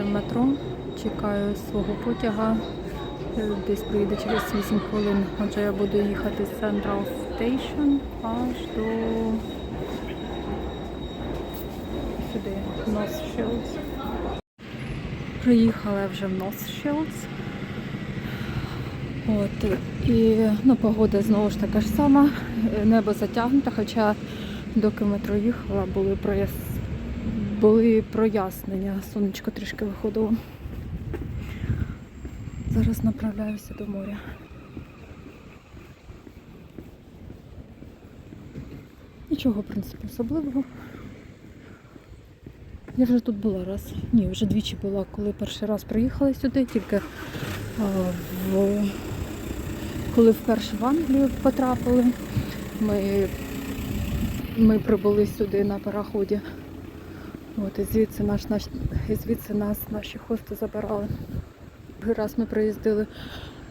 вже в метро. Чекаю свого потяга. Е, Десь приїде через 8 хвилин. Отже, я буду їхати з Central Station аж до сюди, North Приїхала вже в Shields. От, і ну, погода знову ж така ж сама, е, небо затягнуте, хоча доки метро їхала, були, прояс... були прояснення, сонечко трішки виходило. Зараз направляюся до моря. Нічого, в принципі, особливого. Я вже тут була раз. Ні, вже двічі була, коли перший раз приїхала сюди, тільки а, в коли вперше в Англію потрапили, ми, ми прибули сюди на пароході. От, і звідси, наш, наш, і звідси нас наші хости забирали. Раз ми приїздили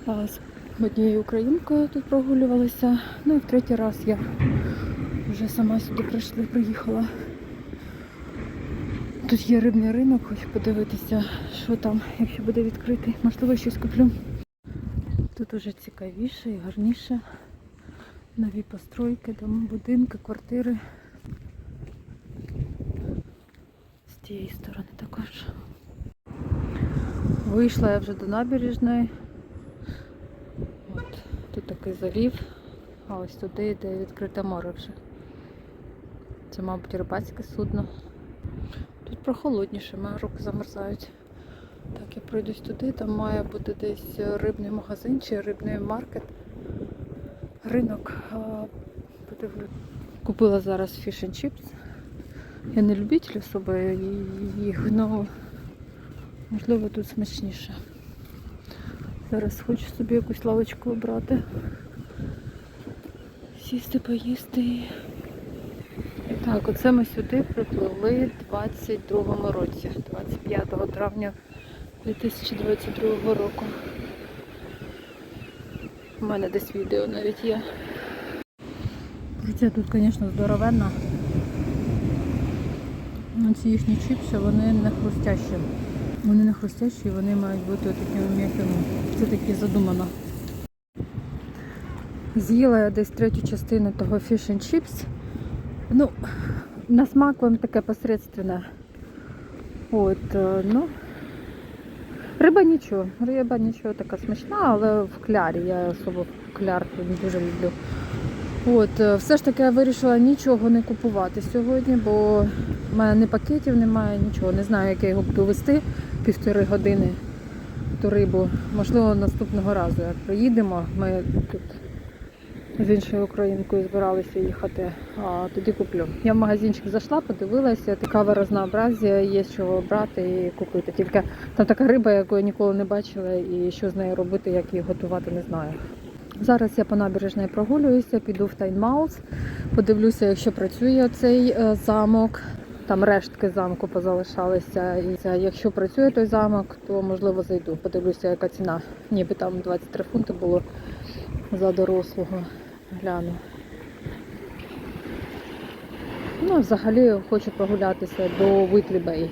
а, з однією українкою тут прогулювалися. Ну і в третій раз я вже сама сюди прийшла, приїхала. Тут є рибний ринок, хочу подивитися, що там, якщо буде відкритий. Можливо, щось куплю. Тут уже цікавіше і гарніше. Нові постройки, дома, будинки, квартири. З тієї сторони також. Вийшла я вже до набережної. От, тут такий залів, а ось туди йде відкрите море вже. Це, мабуть, рибацьке судно. Тут прохолодніше, мої руки замерзають. Так, я пройдусь туди, там має бути десь рибний магазин чи рибний маркет. Ринок. Подивлю. Купила зараз фіш and chips. Я не любитель особо їх, але можливо тут смачніше. Зараз хочу собі якусь лавочку обрати. Сісти, поїсти. Так, оце ми сюди припливли в 22-му році, 25 травня 2022 року. У мене десь відео навіть є. Це тут, звісно, здоровенна. Ці їхні чіпси, вони не хрустящі. Вони не хрустящі, вони мають бути такими м'якими. Це таки задумано. З'їла я десь третю частину того fish and chips. Ну, на смак вам таке посередственне. От, е, ну. Риба нічого, риба нічого така смачна, але в клярі. Я особо кляр не дуже люблю. От, е, все ж таки я вирішила нічого не купувати сьогодні, бо в мене ні пакетів немає, нічого. Не знаю, як я його буду вести півтори години ту рибу. Можливо, наступного разу, як приїдемо, ми тут з іншою українкою збиралися їхати, а тоді куплю. Я в магазинчик зайшла, подивилася, цікаве разнообразія, є чого брати і купити. Тільки там така риба, яку я ніколи не бачила, і що з нею робити, як її готувати, не знаю. Зараз я по набережній прогулююся, піду в Тайнмаус, подивлюся, якщо працює цей е, замок. Там рештки замку позалишалися. І якщо працює той замок, то можливо зайду. Подивлюся, яка ціна. Ніби там 23 фунти було за дорослого. Гляну. Ну, взагалі хочу прогулятися до Витлі-Бей.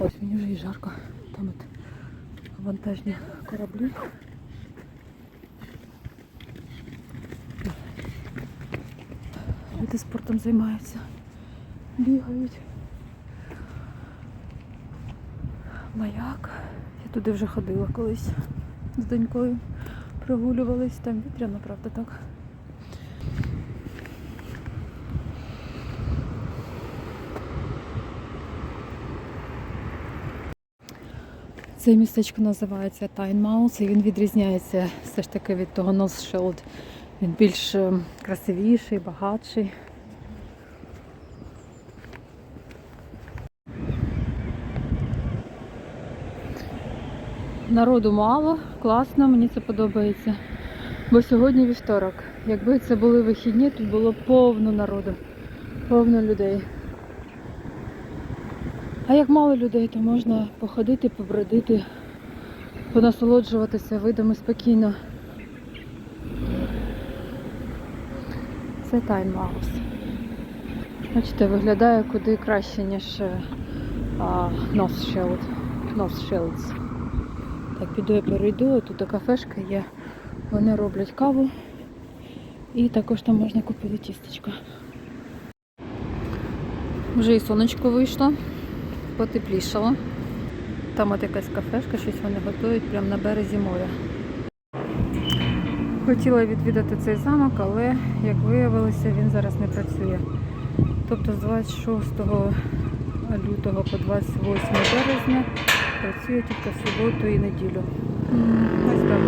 Ось мені вже і жарко. Там от вантажні кораблі. Люди спортом займаються. Бігають. Маяк. Я туди вже ходила колись з донькою. Прогулювались, там вітряно, правда, так. Це містечко називається Тайнмаус і він відрізняється все ж таки від того Носшелд. Він більш е, красивіший, багатший. Народу мало, класно, мені це подобається. Бо сьогодні вівторок. Якби це були вихідні, тут було повно народу, повно людей. А як мало людей, то можна походити, побродити, понасолоджуватися видами спокійно. Це таймаус. Бачите, виглядає куди краще, ніж Носшелд. North Shields. Так, піду я перейду, тут кафешка є. Вони роблять каву. І також там можна купити тістечко. Вже і сонечко вийшло, потеплішало. Там от якась кафешка, щось вони готують прямо на березі моря. Хотіла відвідати цей замок, але, як виявилося, він зараз не працює. Тобто з 26 лютого по 28 березня працює тільки в суботу і неділю. Ось так.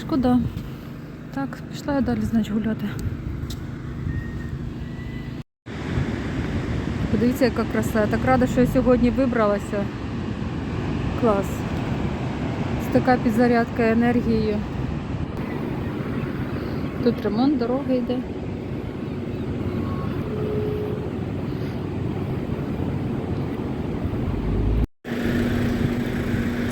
Шкода. Так, пішла я далі, значить, гуляти. Подивіться, яка краса. Так рада, що я сьогодні вибралася. Клас. Це така підзарядка енергією. Тут ремонт дороги йде.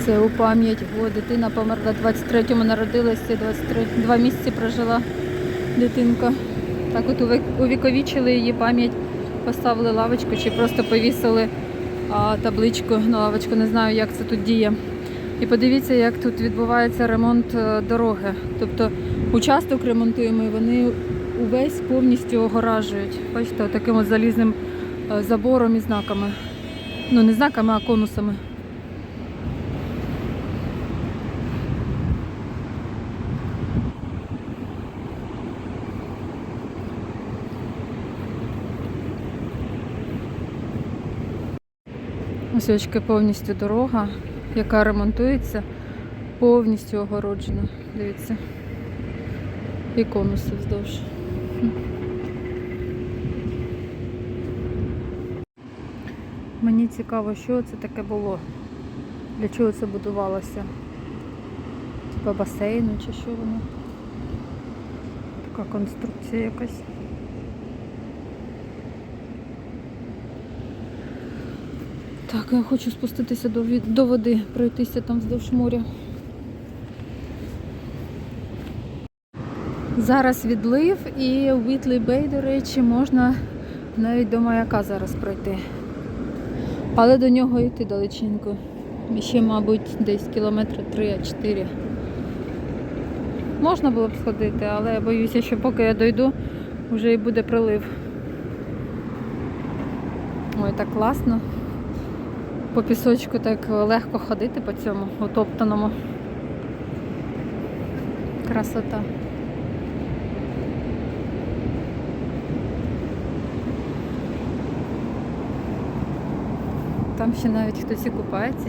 Це у пам'ять. О, дитина померла 23-му народилася, 23, два місяці прожила дитинка. Так от увіковічили її пам'ять, поставили лавочку чи просто повісили табличку на лавочку, не знаю, як це тут діє. І подивіться, як тут відбувається ремонт е, дороги. Тобто участок ремонтуємо, і вони увесь повністю огоражують. Бачите, таким от залізним е, забором і знаками. Ну, не знаками, а конусами. Ось повністю дорога, яка ремонтується, повністю огороджена. Дивіться. І конуси вздовж. Мені цікаво, що це таке було. Для чого це будувалося? Типа басейну чи що воно? Така конструкція якась. Так, я хочу спуститися до, до води, пройтися там вздовж моря. Зараз відлив і у Вітлі Бей, до речі, можна навіть до маяка зараз пройти. Але до нього йти далеченько. Ще, мабуть, десь кілометри 3-4. Можна було б сходити, але я боюся, що поки я дойду, вже і буде прилив. Ой, так класно. По пісочку так легко ходити по цьому утоптаному. Красота. Там ще навіть хтось і купається.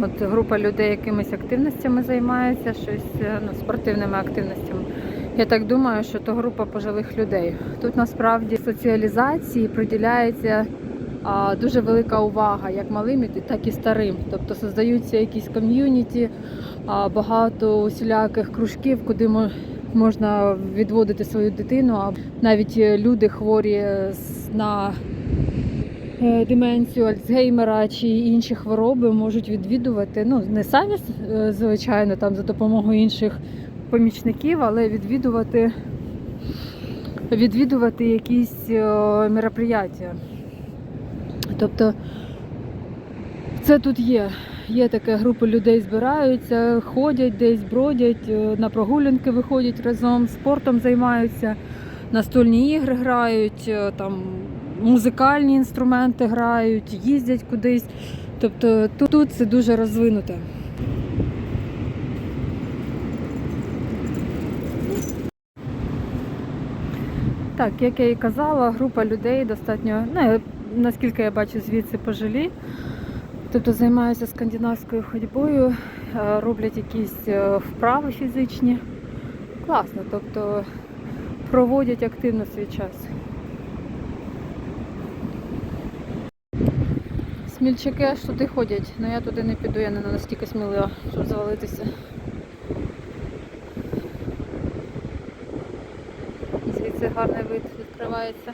От група людей якимись активностями займається, щось е, ну, спортивними активностями. Я так думаю, що то група пожилих людей. Тут насправді соціалізації приділяється а, дуже велика увага як малим, так і старим. Тобто создаються якісь ком'юніті, а, багато усіляких кружків, куди мо- можна відводити свою дитину. А навіть е, люди хворі на е, деменцію, Альцгеймера чи інші хвороби можуть відвідувати. Ну, не самі, е, звичайно, там за допомогою інших помічників, але відвідувати, відвідувати якісь е, мероприятия. Тобто це тут є. Є така група людей збираються, ходять десь, бродять, е, на прогулянки виходять разом, спортом займаються, настольні ігри грають, е, там музикальні інструменти грають, їздять кудись. Тобто тут, це дуже розвинуте. Так, як я і казала, група людей достатньо, ну, наскільки я бачу, звідси пожилі. Тобто займаються скандинавською ходьбою, е, роблять якісь е, вправи фізичні. Класно, тобто проводять активно свій час. Смільчаки аж туди ходять, але я туди не піду, я не настільки смілива, щоб завалитися. Звідси гарний вид відкривається.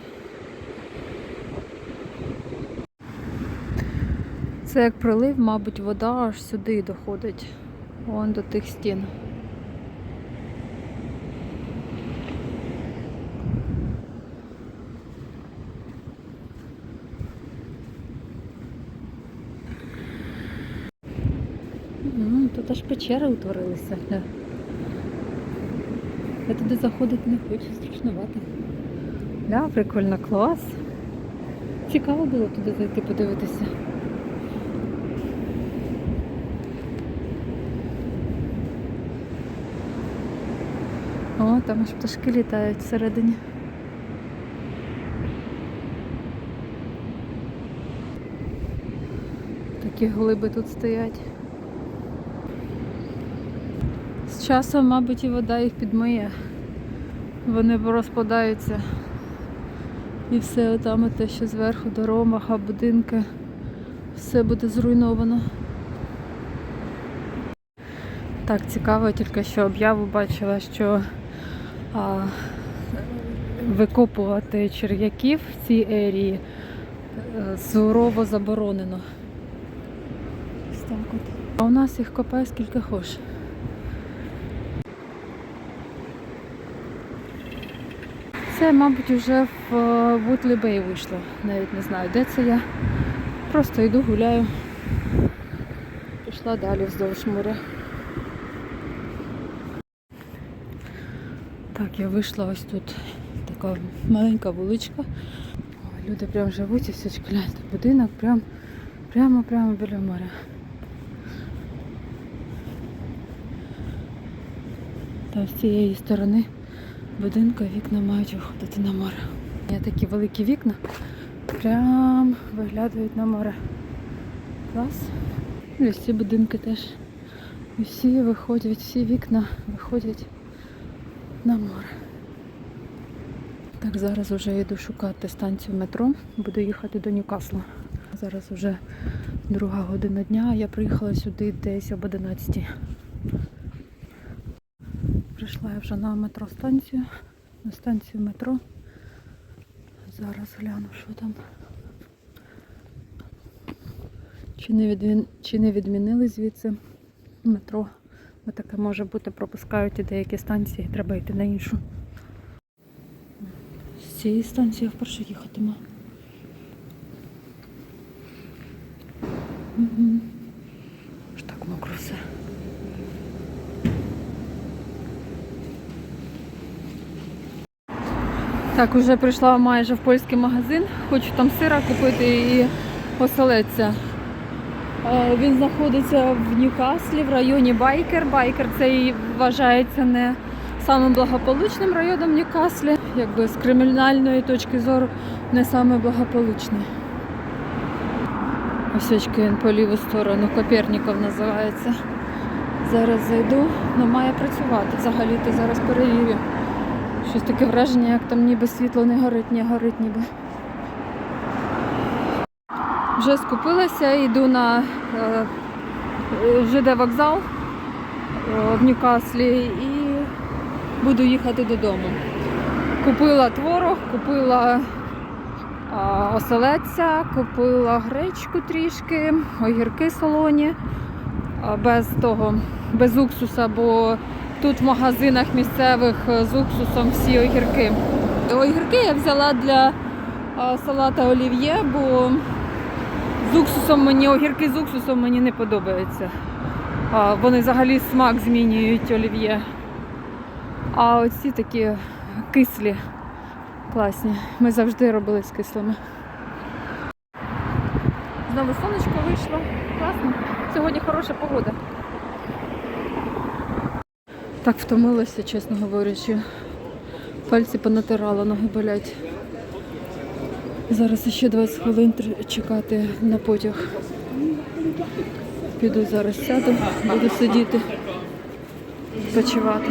Це як прилив, мабуть, вода аж сюди доходить. Вон до тих стін. Ну, тут аж печери утворилися. Я туди заходити не хочу, страшнувато. Да, прикольно, клас. Цікаво було туди зайти подивитися. О, там аж пташки літають всередині. Такі глиби тут стоять. З часом, мабуть, і вода їх підмиє. Вони розпадаються. І все там, те, що зверху доромаха, будинки, все буде зруйновано. Так, цікаво, тільки що об'яву бачила, що а, викопувати черв'яків в цій ерії е, сурово заборонено. А у нас їх копає скільки хочеш. Це, мабуть, вже в Вутлі Бей вийшло. Навіть не знаю, де це я. Просто йду, гуляю. Пішла далі вздовж моря. Так, я вийшла ось тут така маленька вуличка. Люди прям живуть і все гляньте. Будинок прям, прямо прямо біля моря. Та з цієї сторони будинку вікна мають виходити на море. Є такі великі вікна, прям виглядають на море. Клас. І ці будинки теж. І всі виходять, всі вікна виходять на море. Так, зараз вже йду шукати станцію метро, буду їхати до Ньюкасла. Зараз вже друга година дня, я приїхала сюди десь об 11. Прийшла я вже на метростанцію, на станцію метро. Зараз гляну, що там. Чи не, відмін... Чи не відмінили звідси метро? Бо таке може бути, пропускають і деякі станції, треба йти на іншу. З цієї станції я вперше їхатиму. Угу. Аж так мокро все. Так, уже прийшла майже в польський магазин. Хочу там сира купити і оселедця. Е, Він знаходиться в Ньюкаслі, в районі Байкер. Байкер це і вважається не самим благополучним районом Ньюкаслі, якби з кримінальної точки зору не саме благополучний. Ось очки він по ліву сторону, Коперніков називається. Зараз зайду, але має працювати. Взагалі то зараз перевірю. Щось таке враження, як там ніби світло не горить, не горить ніби. Вже скупилася, йду на е, ЖД вокзал е, в Ньюкаслі і буду їхати додому. Купила творог, купила оселедця, купила гречку трішки, огірки солоні, без того, без уксуса, бо тут в магазинах місцевих е, з уксусом всі огірки. Огірки я взяла для салата олів'є, бо з уксусом мені огірки з уксусом мені не подобаються. Вони взагалі смак змінюють олів'є. А оці такі кислі, класні. Ми завжди робили з кислими. Знову сонечко вийшло. Класно. Сьогодні хороша погода. Так втомилася, чесно говорячи. Пальці понатирала, ноги болять. Зараз ще 20 хвилин чекати на потяг. Піду зараз сяду, буду сидіти, відпочивати.